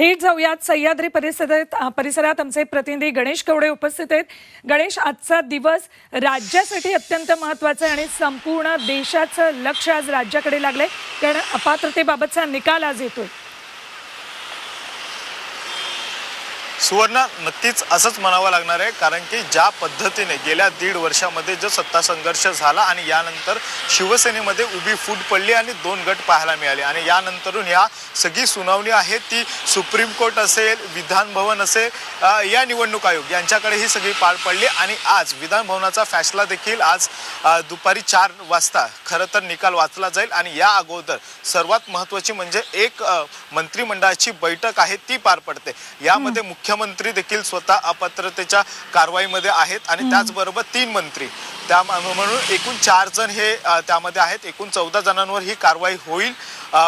थेट जाऊयात. सह्याद्री परिसरात परिसरात आमचे प्रतिनिधी गणेश कवडे उपस्थित आहेत. गणेश आजचा दिवस राज्यासाठी अत्यंत महत्त्वाचा आहे आणि संपूर्ण देशाचं लक्ष आज राज्याकडे लागलंय. कारण अपात्रतेबाबतचा निकाल आज येतोय. सुवर्ण नक्कीच असंच म्हणावं लागणार आहे कारण की ज्या पद्धतीने गेल्या दीड वर्षामध्ये जो सत्ता संघर्ष झाला आणि यानंतर शिवसेनेमध्ये उभी फूट पडली आणि दोन गट पाहायला मिळाले. आणि यानंतरून ह्या सगळी सुनावणी आहे ती सुप्रीम कोर्ट असेल विधान भवन असेल या निवडणूक आयोग यांच्याकडे ही सगळी पार पडली. आणि आज विधान भवनाचा फॅसला देखील आज दुपारी चार वाजता खरं तर निकाल वाचला जाईल. आणि या अगोदर सर्वात महत्त्वाची म्हणजे एक मंत्रिमंडळाची बैठक आहे ती पार पडते. यामध्ये मुख्यमंत्री देखील स्वतः अपात्रतेच्या कारवाईमध्ये आहेत आणि त्याचबरोबर तीन मंत्री. त्या म्हणून एकूण चार जण हे त्यामध्ये आहेत. एकूण चौदा जणांवर ही कारवाई होईल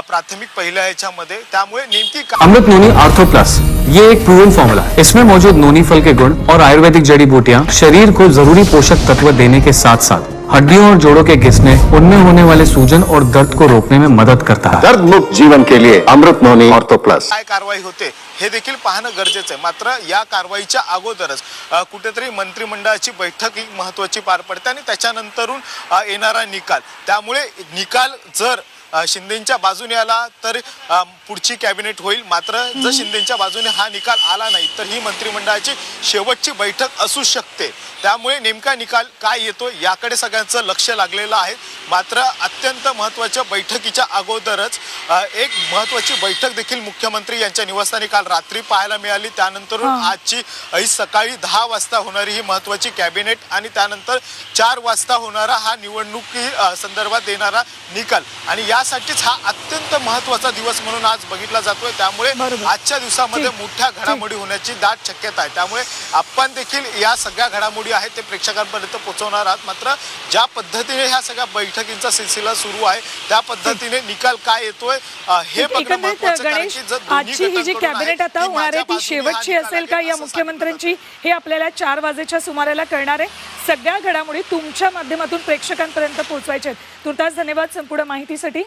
प्राथमिक पहिल्या याच्यामध्ये त्यामुळे नेमकी अमृत नोनी आर्थो प्लस ये एक प्रूवन फॉर्मूला इसमें मौजूद नोनी फल के गुण और आयुर्वेदिक जड़ी बूटियाँ शरीर को जरूरी पोषक तत्व देने के साथ साथ हड्डियों और जोड़ों के घिसने उनमें होने वाले सूजन और दर्द को रोकने में मदद करता है। दर्द मुक्त जीवन के लिए अमृत नोनी ऑर्थो प्लस। काय कारवाई होते हे देखील पाहणं गरजेचं आहे. मात्र या कारवाईच्या अगोदरच कुठेतरी मंत्रिमंडळाची बैठक ही महत्वाची पार पडते आणि त्याच्यानंतरून येणारा निकाल. त्यामुळे निकाल जर शिंदेच्या बाजूने आला तर पुढची कॅबिनेट होईल. मात्र जर शिंदेच्या बाजूने हा निकाल आला नाही तर ही मंत्रिमंडळाची शेवटची बैठक असू शकते. त्यामुळे नेमका निकाल काय येतो याकडे सगळ्यांचं लक्ष लागलेलं आहे. मात्र अत्यंत महत्त्वाच्या बैठकीच्या अगोदरच एक महत्त्वाची बैठक देखील मुख्यमंत्री यांच्या निवासस्थानी काल रात्री पाहायला मिळाली. त्यानंतर. आजची सकाळी दहा वाजता होणारी ही महत्त्वाची कॅबिनेट आणि त्यानंतर चार वाजता होणारा हा निवडणुकी संदर्भात देणारा निकाल. आणि यासाठीच हा अत्यंत महत्त्वाचा दिवस म्हणून आज बघितला जातोय. त्यामुळे. आजच्या दिवसामध्ये. मोठ्या घडामोडी होण्याची दाट शक्यता आहे. त्यामुळे आपण देखील या सगळ्या घडामोडी आहेत ते प्रेक्षकांपर्यंत पोहोचवणार आहात. मात्र ज्या पद्धतीने ह्या सगळ्या बैठकींचा सिलसिला सुरू आहे त्या पद्धतीने निकाल काय येतोय हे आजची ही जी कॅबिनेट आता होणार आहे ती शेवटची असेल का या मुख्यमंत्र्यांची हे आपल्याला चार वाजेच्या सुमाराला कळणार आहे. सगळ्या घडामोडी तुमच्या माध्यमातून प्रेक्षकांपर्यंत पोहोचवायच्या आहेत. तुर्तास धन्यवाद संपूर्ण माहितीसाठी.